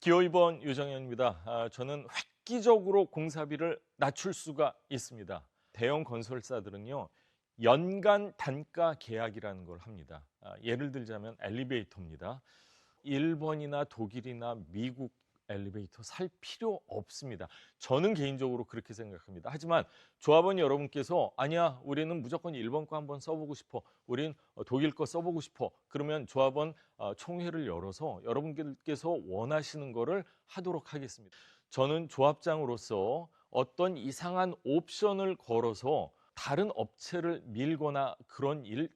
기호 2번 유정현입니다. 아, 저는 획기적으로 공사비를 낮출 수가 있습니다. 대형 건설사들은요, 연간 단가 계약이라는 걸 합니다. 아, 예를 들자면 엘리베이터입니다. 일본이나 독일이나 미국 엘리베이터 살 필요 없습니다. 저는 개인적으로 그렇게 생각합니다. 하지만 조합원 여러분께서 아니야, 우리는 무조건 일본 거 한번 써보고 싶어. 우린 어, 독일 거 써보고 싶어. 그러면 조합원 어, 총회를 열어서 여러분께서 원하시는 거를 하도록 하겠습니다. 저는 조합장으로서 어떤 이상한 옵션을 걸어서 다른 업체를 밀거나 그런 일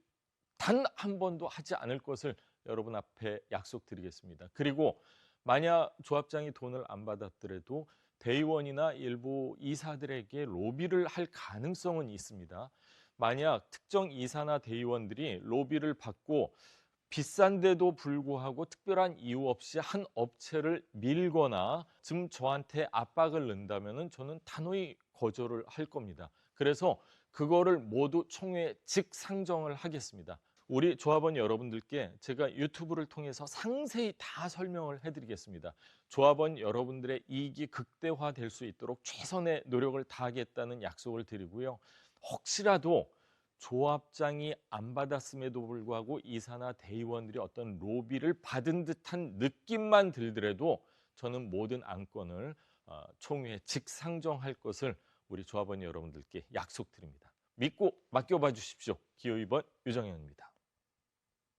단 한 번도 하지 않을 것을 여러분 앞에 약속드리겠습니다. 그리고 만약 조합장이 돈을 안 받았더라도 대의원이나 일부 이사들에게 로비를 할 가능성은 있습니다. 만약 특정 이사나 대의원들이 로비를 받고 비싼데도 불구하고 특별한 이유 없이 한 업체를 밀거나 지금 저한테 압박을 넣는다면 저는 단호히 거절을 할 겁니다. 그래서 그거를 모두 총회 직상정을 하겠습니다. 우리 조합원 여러분들께 제가 유튜브를 통해서 상세히 다 설명을 해드리겠습니다. 조합원 여러분들의 이익이 극대화될 수 있도록 최선의 노력을 다하겠다는 약속을 드리고요. 혹시라도 조합장이 안 받았음에도 불구하고 이사나 대의원들이 어떤 로비를 받은 듯한 느낌만 들더라도 저는 모든 안건을 어, 총회에 직상정할 것을 우리 조합원 여러분들께 약속드립니다. 믿고 맡겨봐 주십시오. 기호 2번 유정현입니다.